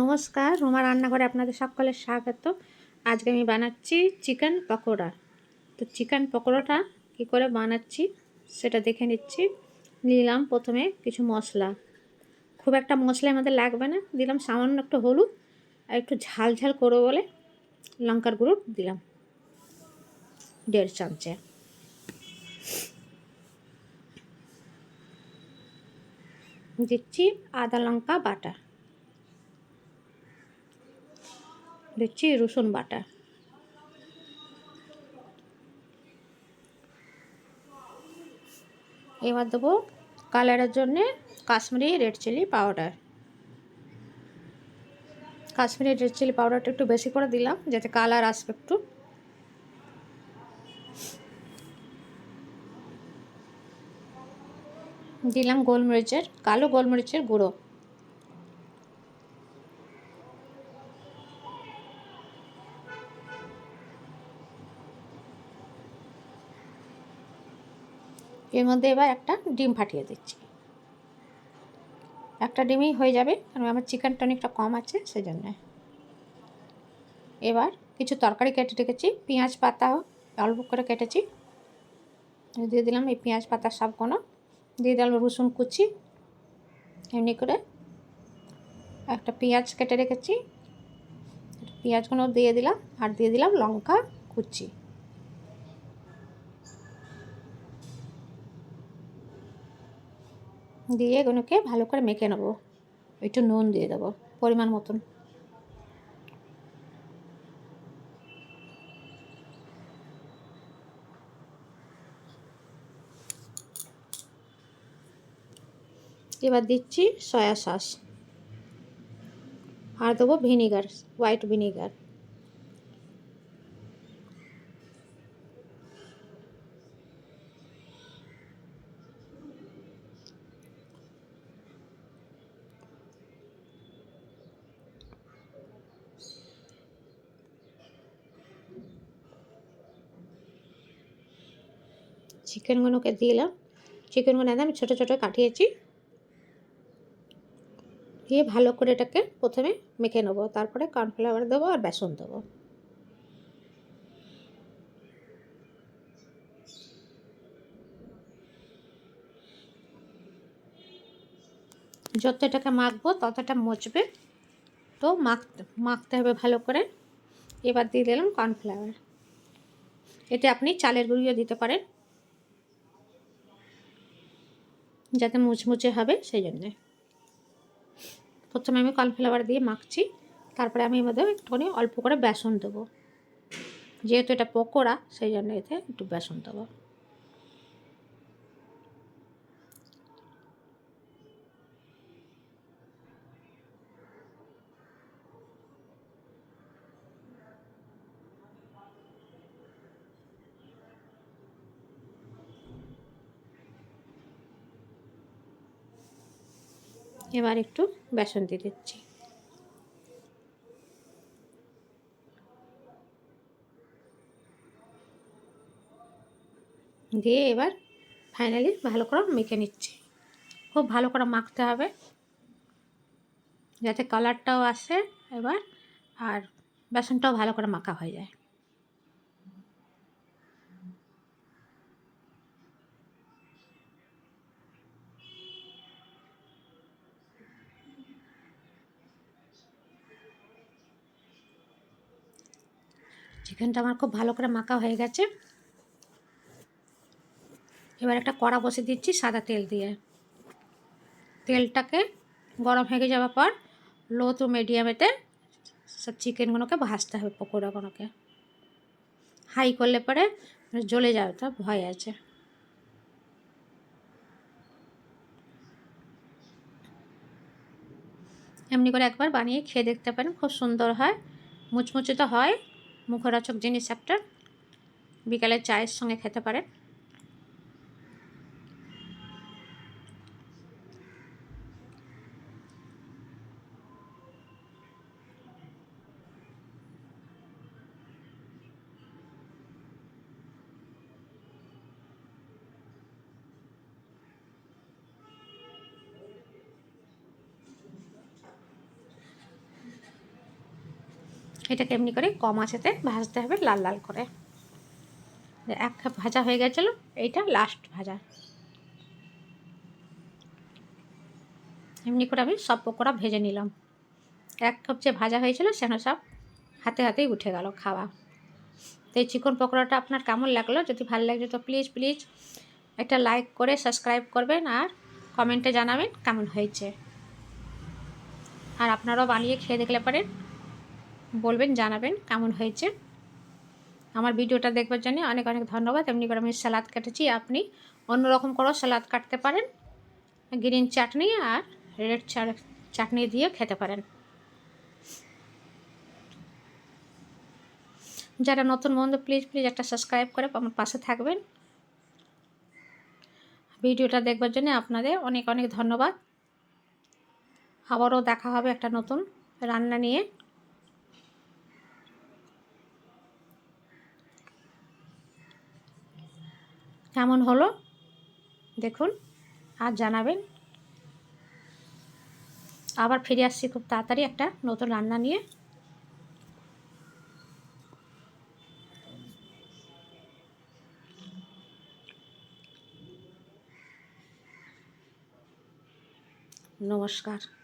নমস্কার, রোমা রান্নাঘরে আপনাদের সকলের স্বাগত। আজকে আমি বানাচ্ছি চিকেন পকোড়া। তো চিকেন পকোড়াটা কী করে বানাচ্ছি সেটা দেখে নিচ্ছি। নিলাম প্রথমে কিছু মশলা। খুব একটা মশলা আমাদের লাগবে না। দিলাম সামান্য একটু হলুদ আর একটু ঝাল ঝাল করব বলে লঙ্কার গুঁড়ো দিলাম। দেড় চামচে। দিচ্ছি আদা, লঙ্কা, বাটা। দিচ্ছি রসুন বাটা। এবার দেবো কালারের জন্যে Kashmiri red chilli powder. Kashmiri red chilli পাউডারটা একটু বেশি করে দিলাম, যাতে কালার আসবে একটু। দিলাম গোলমরিচের, কালো গোলমরিচের গুঁড়ো। এর মধ্যে এবার একটা ডিম ফাটিয়ে দিচ্ছি। একটা ডিমই হয়ে যাবে, কারণ আমার চিকেন টনিকটা কম আছে সেই জন্যে এবার কিছু তরকারি কেটে রেখেছি, পেঁয়াজ পাতা অল্প করে কেটেছি। দিয়ে দিলাম এই পেঁয়াজ পাতা সবগুলো দিয়ে দিলাম রসুন কুচি, এমনি করে একটা পেঁয়াজ কেটে রেখেছি। পেঁয়াজগুলো দিয়ে দিলাম, আর দিয়ে দিলাম লঙ্কা কুচি। দিয়ে এগুলোকে ভালো করে মেখে নেব। একটু নুন দিয়ে দেবো, পরিমাণ মতন। এবার দিচ্ছি সয়া সস। আর দেবো ভিনিগার, হোয়াইট ভিনিগার। চিকেনগুলোকে দিলাম। চিকেনগুলো আমি ছোটো ছোটো কাটিয়েছি। দিয়ে ভালো করে এটাকে প্রথমে মেখে নেব, তারপরে কর্নফ্লাওয়ার দেবো আর বেসন দেবো। যত এটাকে মাখবো ততটা মচবে। তো মাখতে মাখতে হবে ভালো করে। এবার দিয়ে দিলাম কর্নফ্লাওয়ার। এতে আপনি চালের গুঁড়িও দিতে পারেন। যাতে মুচমুচে হবে, সেই জন্যে। প্রথমে আমি কর্নফ্লাওয়ার দিয়ে মাখছি, তারপরে আমি এর একটুখানি অল্প করে বেসন দেবো। যেহেতু এটা পকোড়া, সেই জন্য এতে একটু বেসন দেবো। এবার একটু বেসন দিয়ে দিচ্ছি। দিয়ে এবার ফাইনালি ভালো করে মেখে নিচ্ছি। খুব ভালো করে মাখতে হবে। যাতে কালারটাও আসে এবার আর বেসনটাও ভালো করে মাখা হয়ে যায়। চিকেনটা আমার খুব ভালো করে মাখা হয়ে গেছে। এবার একটা কড়া বসে দিচ্ছি সাদা তেল দিয়ে। তেলটাকে গরম হয়ে যাওয়ার পর লো টু মিডিয়ামেতে সব চিকেনগুলোকে ভাজতে হবে পকোড়াগুলোকে। হাই করলে পরে জ্বলে যাবে তো ভয় আছে। এমনি করে একবার বানিয়ে খেয়ে দেখতে পারেন, খুব সুন্দর হয়, মুচমুচে তো হয়। মুখরোচক জিনিস একটা। বিকালে চায়ের সঙ্গে খেতে পারেন। এটাকে এমনি করে কম আঁচেতে ভাজতে হবে লাল লাল করে। এক কাপ ভাজা হয়ে গেছিল, এইটা লাস্ট ভাজা। এমনি করে আমি সব পকোড়া ভেজে নিলাম। এক কাপ যে ভাজা হয়েছিল সেখানে সব হাতে হাতেই উঠে গেল খাওয়া। তো এই চিকন পকোড়াটা আপনার কেমন লাগল? যদি ভালো লাগছে তো প্লিজ প্লিজ একটা লাইক করে সাবস্ক্রাইব করবেন আর কমেন্টে জানাবেন কেমন হয়েছে। আর আপনারাও বানিয়ে খেয়ে দেখলে পারেন। বলবেন, জানাবেন কেমন হয়েছে। আমার ভিডিওটা দেখবার জন্য অনেক অনেক ধন্যবাদ। এমনি করে আমি স্যালাদ কেটেছি। আপনি অন্যরকম করেও স্যালাদ কাটতে পারেন। গ্রিন চাটনি আর রেড চাটনি দিয়ে খেতে পারেন। যারা নতুন বন্ধু প্লিজ প্লিজ একটা সাবস্ক্রাইব করে আমার পাশে থাকবেন। ভিডিওটা দেখবার জন্য আপনাদের অনেক অনেক ধন্যবাদ। আবারও দেখা হবে একটা নতুন রান্না নিয়ে। কেমন হলো? দেখুন, আর জানাবেন। আবার ফিরে আসছি খুব তাড়াতাড়ি একটা নতুন রান্না নিয়ে। নমস্কার।